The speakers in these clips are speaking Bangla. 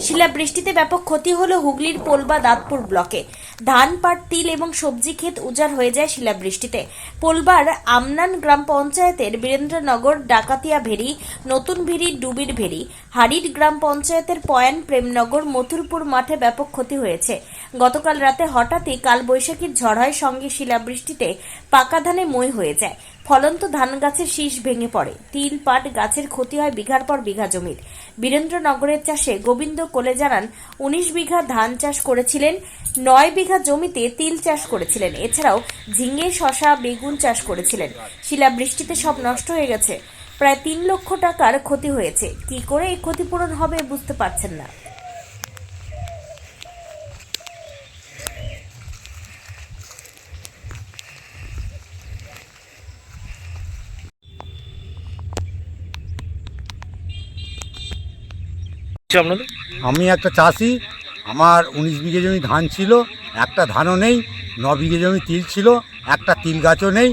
শিলাবৃষ্টিতে ব্যাপক ক্ষতি হলো হুগলির পোলবা দাঁতপুর ব্লকে। ধান, পাট, তিল এবং সবজি ক্ষেত উজাড় হয়ে যায় শিলাবৃষ্টিতে। পোলবার আমনান গ্রাম পঞ্চায়েতের বীরেন্দ্রনগর, ডাকাতিয়া ভেরি, নতুন ভেরি, ডুবির ভেরি হাড়ির গ্রাম পঞ্চায়েতের পয়ান, প্রেমনগর, মথুরপুর মাঠে ব্যাপক ক্ষতি হয়েছে। গতকাল রাতে হঠাৎই কালবৈশাখীর ঝড় হয় সঙ্গে শিলাবৃষ্টিতে পাকা ধানে মই হয়ে যায়। ফলন্ত ধান গাছের শীষ ভেঙে পড়ে। তিল পাট গাছের ক্ষতি হয় বিঘার পর বিঘা জমির। বীরেন্দ্রনগরের চাষে গোবিন্দ কোলে জানান, উনিশ বিঘা ধান চাষ করেছিলেন, নয় বিঘা জমিতে তিল চাষ করেছিলেন। এছাড়াও ঝিঙে শশা বেগুন চাষ করেছিলেন। শিলাবৃষ্টিতে সব নষ্ট হয়ে গেছে। প্রায় তিন লক্ষ টাকার ক্ষতি হয়েছে। কি করে এই ক্ষতিপূরণ হবে বুঝতে পারছেন না। হচ্ছে আপনাদের? আমি একটা চাষি আমার উনিশ বিঘে জমি ধান ছিল একটা ধানও নেই ন বিঘে জমি তিল ছিল একটা তিল গাছও নেই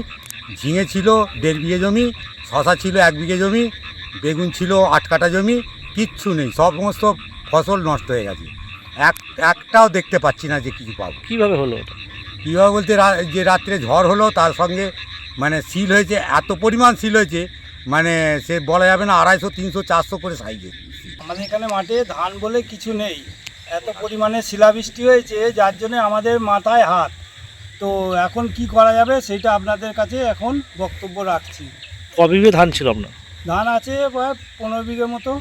ঝিঙে ছিল দেড় বিঘে জমি শশা ছিল এক বিঘে জমি বেগুন ছিল আট কাটা জমি কিচ্ছু নেই সমস্ত ফসল নষ্ট হয়ে গেছে। এক একটাও দেখতে পাচ্ছি না যে কিছু পাবো। কীভাবে হলো কীভাবে বলতে যে রাত্রে ঝড় হলো তার সঙ্গে মানে সিল হয়েছে এত পরিমাণ সিল হয়েছে মানে সে বলা যাবে না আড়াইশো তিনশো চারশো করে সাইজে। আমাদের এখানে মাঠে ধান বলে কিছু নেই। এত পরিমাণে শিলাবৃষ্টি হয়েছে যার জন্য আমাদের মাথায় হাত। তো এখন কি করা যাবে সেটা আপনাদের কাছে এখন বক্তব্য রাখছি। কবিবে ধান ছিল আপনার? ধান আছে প্রায় পনেরো বিঘে মতো।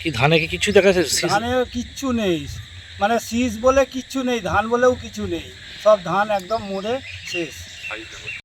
কি ধানে কি কিছু দেখা যাচ্ছে? ধানে কিচ্ছু নেই। মানে শীষ বলে কিচ্ছু নেই ধান বলেও কিছু নেই। সব ধান একদম মরে শেষ।